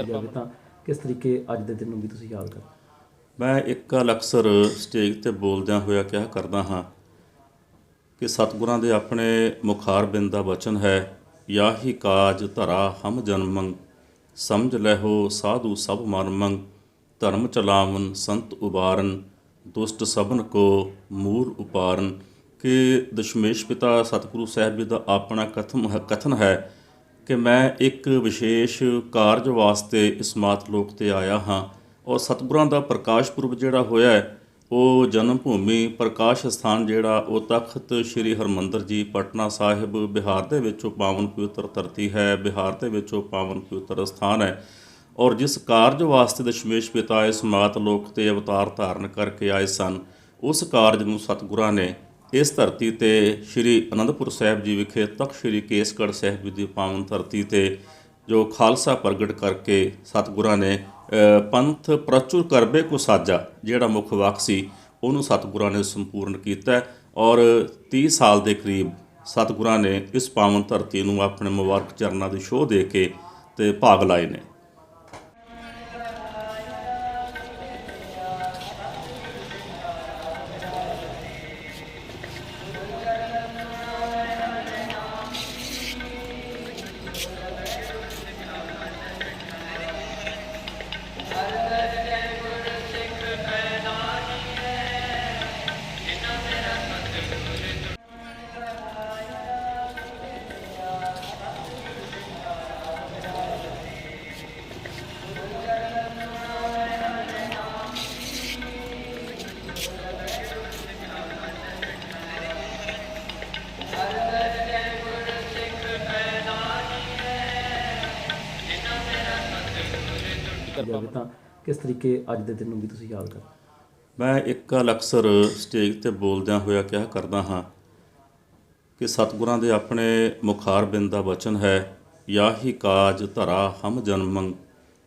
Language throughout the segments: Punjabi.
ਜਾਵੇ ਤਾਂ ਕਿਸ ਤਰੀਕੇ ਅੱਜ ਦੇ ਦਿਨ ਨੂੰ ਵੀ ਤੁਸੀਂ ਯਾਦ ਕਰਦੇ ਮੈਂ ਇੱਕ ਗੱਲ ਅਕਸਰ ਸਟੇਜ ਤੇ ਬੋਲਦਿਆਂ ਹੋਇਆ ਕਿਹਾ ਕਰਦਾ ਹਾਂ ਕਿ ਸਤਿਗੁਰਾਂ ਦੇ ਆਪਣੇ ਮੁਖਾਰ ਬਿੰਦ ਦਾ ਵਚਨ ਹੈ ਯਾਹੀ ਕਾਜ ਧਰਾ ਹਮ ਜਨਮੰ ਸਮਝ ਲੈਹੋ ਸਾਧੂ ਸਭ ਮਰਮੰ ਧਰਮ ਚਲਾਵਨ ਸੰਤ ਉਬਾਰਨ ਦੁਸ਼ਟ ਸਭਨ ਕੋ ਮੂਰ ਉਪਾਰਨ। ਕਿ ਦਸ਼ਮੇਸ਼ ਪਿਤਾ ਸਤਿਗੁਰੂ ਸਾਹਿਬ ਜੀ ਦਾ ਆਪਣਾ ਕਥਨ ਕਥਨ ਹੈ ਕਿ ਮੈਂ ਇੱਕ ਵਿਸ਼ੇਸ਼ ਕਾਰਜ ਵਾਸਤੇ ਇਸ ਮਾਤ ਲੋਕ ਤੇ ਆਇਆ ਹਾਂ ਔਰ ਸਤਿਗੁਰਾਂ ਦਾ ਪ੍ਰਕਾਸ਼ ਪੁਰਬ ਜਿਹੜਾ ਹੋਇਆ ਹੈ, ਉਹ ਜਨਮ ਭੂਮੀ ਪ੍ਰਕਾਸ਼ ਸਥਾਨ ਜਿਹੜਾ, ਉਹ ਤਖਤ ਸ੍ਰੀ ਹਰਮੰਦਰ ਜੀ ਪਟਨਾ ਸਾਹਿਬ ਬਿਹਾਰ ਦੇ ਵਿੱਚੋਂ ਪਾਵਨ ਪਵਿੱਤਰ ਧਰਤੀ ਹੈ, ਬਿਹਾਰ ਦੇ ਵਿੱਚੋਂ ਪਾਵਨ ਪਵਿੱਤਰ ਸਥਾਨ ਹੈ ਔਰ ਜਿਸ ਕਾਰਜ ਵਾਸਤੇ ਦਸ਼ਮੇਸ਼ ਪਿਤਾ ਇਸ ਮਾਤ ਲੋਕ ਤੇ ਅਵਤਾਰ ਧਾਰਨ ਕਰਕੇ ਆਏ ਸਨ, ਉਸ ਕਾਰਜ ਨੂੰ ਸਤਿਗੁਰਾਂ ਨੇ ਇਸ ਧਰਤੀ ਤੇ ਸ੍ਰੀ ਅਨੰਦਪੁਰ ਸਾਹਿਬ ਜੀ ਵਿਖੇ ਤਖਤ ਸ੍ਰੀ ਕੇਸਗੜ੍ਹ ਸਾਹਿਬ ਜੀ ਦੀ ਪਾਵਨ ਧਰਤੀ ਤੇ ਜੋ ਖਾਲਸਾ ਪ੍ਰਗਟ ਕਰਕੇ ਸਤਿਗੁਰਾਂ ਨੇ ਪੰਥ ਪ੍ਰਚੁਰ ਕਰਬੇ ਕੋ ਸਾਜਾ, ਜਿਹੜਾ ਮੁੱਖ ਵਾਕ ਸੀ ਉਹਨੂੰ ਸਤਿਗੁਰਾਂ ਨੇ ਸੰਪੂਰਨ ਕੀਤਾ ਔਰ 30 ਸਾਲ ਦੇ ਕਰੀਬ ਸਤਿਗੁਰਾਂ ਨੇ ਇਸ ਪਾਵਨ ਧਰਤੀ ਨੂੰ ਆਪਣੇ ਮੁਬਾਰਕ ਚਰਨਾਂ ਦੀ ਸ਼ੋਅ ਦੇ ਕੇ ਤੇ ਭਾਗ ਲਾਏ ਨੇ। ਜਾਵੇ ਤਾਂ ਕਿਸ ਤਰੀਕੇ ਅੱਜ ਦੇ ਦਿਨ ਨੂੰ ਵੀ ਤੁਸੀਂ ਯਾਦ ਕਰਦੇ ਮੈਂ ਇੱਕ ਗੱਲ ਅਕਸਰ ਸਟੇਜ ਤੇ ਬੋਲਦਿਆਂ ਹੋਇਆ ਕਿਹਾ ਕਰਦਾ ਹਾਂ ਕਿ ਸਤਿਗੁਰਾਂ ਦੇ ਆਪਣੇ ਮੁਖਾਰ ਬਿੰਦ ਦਾ ਵਚਨ ਹੈ ਯਾਹੀ ਕਾਜ ਧਰਾ ਹਮ ਜਨਮੰ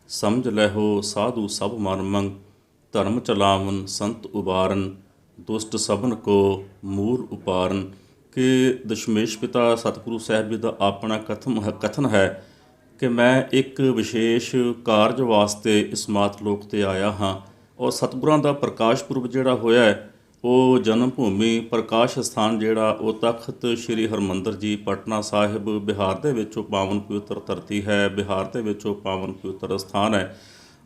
ਸਮਝ ਲੈਹੋ ਸਾਧੂ ਸਭ ਮਰਮੰ ਧਰਮ ਚਲਾਵਨ ਸੰਤ ਉਬਾਰਨ ਦੁਸ਼ਟ ਸਭਨ ਕੋ ਮੂਰ ਉਪਾਰਨ। ਕਿ ਦਸ਼ਮੇਸ਼ ਪਿਤਾ ਸਤਿਗੁਰੂ ਸਾਹਿਬ ਜੀ ਦਾ ਆਪਣਾ ਕਥਨ ਕਥਨ ਹੈ ਕਿ ਮੈਂ ਇੱਕ ਵਿਸ਼ੇਸ਼ ਕਾਰਜ ਵਾਸਤੇ ਇਸ ਮਾਤ ਲੋਕ ਤੇ ਆਇਆ ਹਾਂ। ਔਰ ਸਤਿਗੁਰਾਂ ਦਾ ਪ੍ਰਕਾਸ਼ ਪੁਰਬ ਜਿਹੜਾ ਹੋਇਆ ਹੈ, ਉਹ ਜਨਮ ਭੂਮੀ ਪ੍ਰਕਾਸ਼ ਸਥਾਨ ਜਿਹੜਾ, ਉਹ ਤਖਤ ਸ੍ਰੀ ਹਰਮੰਦਰ ਜੀ, ਪਟਨਾ ਸਾਹਿਬ, ਬਿਹਾਰ ਦੇ ਵਿੱਚੋਂ ਪਾਵਨ ਪਵਿੱਤਰ ਧਰਤੀ ਹੈ, ਬਿਹਾਰ ਦੇ ਵਿੱਚੋਂ ਪਾਵਨ ਪਵਿੱਤਰ ਸਥਾਨ ਹੈ।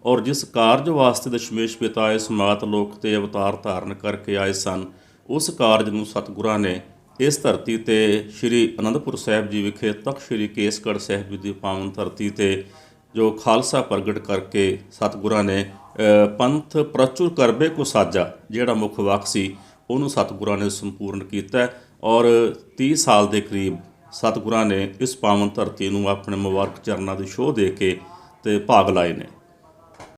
ਔਰ ਜਿਸ ਕਾਰਜ ਵਾਸਤੇ ਦਸ਼ਮੇਸ਼ ਪਿਤਾ ਇਸ ਮਾਤ ਲੋਕ ਤੇ ਅਵਤਾਰ ਧਾਰਨ ਕਰਕੇ ਆਏ ਸਨ, ਉਸ ਕਾਰਜ ਨੂੰ ਸਤਿਗੁਰਾਂ ਨੇ ਇਸ ਧਰਤੀ ਤੇ ਸ੍ਰੀ ਅਨੰਦਪੁਰ ਸਾਹਿਬ ਜੀ ਵਿਖੇ ਤਖਤ ਸ੍ਰੀ ਕੇਸਗੜ੍ਹ ਸਾਹਿਬ ਜੀ ਦੀ ਪਾਵਨ ਧਰਤੀ ਤੇ ਜੋ ਖਾਲਸਾ ਪ੍ਰਗਟ ਕਰਕੇ ਸਤਿਗੁਰਾਂ ਨੇ ਪੰਥ ਪ੍ਰਚੁਰ ਕਰਬੇ ਕੋ ਸਾਜਾ, ਜਿਹੜਾ ਮੁੱਖ ਵਾਕ ਸੀ, ਉਹਨੂੰ ਸਤਿਗੁਰਾਂ ਨੇ ਸੰਪੂਰਨ ਕੀਤਾ ਔਰ 30 ਸਾਲ ਦੇ ਕਰੀਬ ਸਤਿਗੁਰਾਂ ਨੇ ਇਸ ਪਾਵਨ ਧਰਤੀ ਨੂੰ ਆਪਣੇ ਮੁਬਾਰਕ ਚਰਨਾਂ ਦੀ ਸ਼ੋਅ ਦੇ ਕੇ ਤੇ ਭਾਗ ਲਾਏ ਨੇ।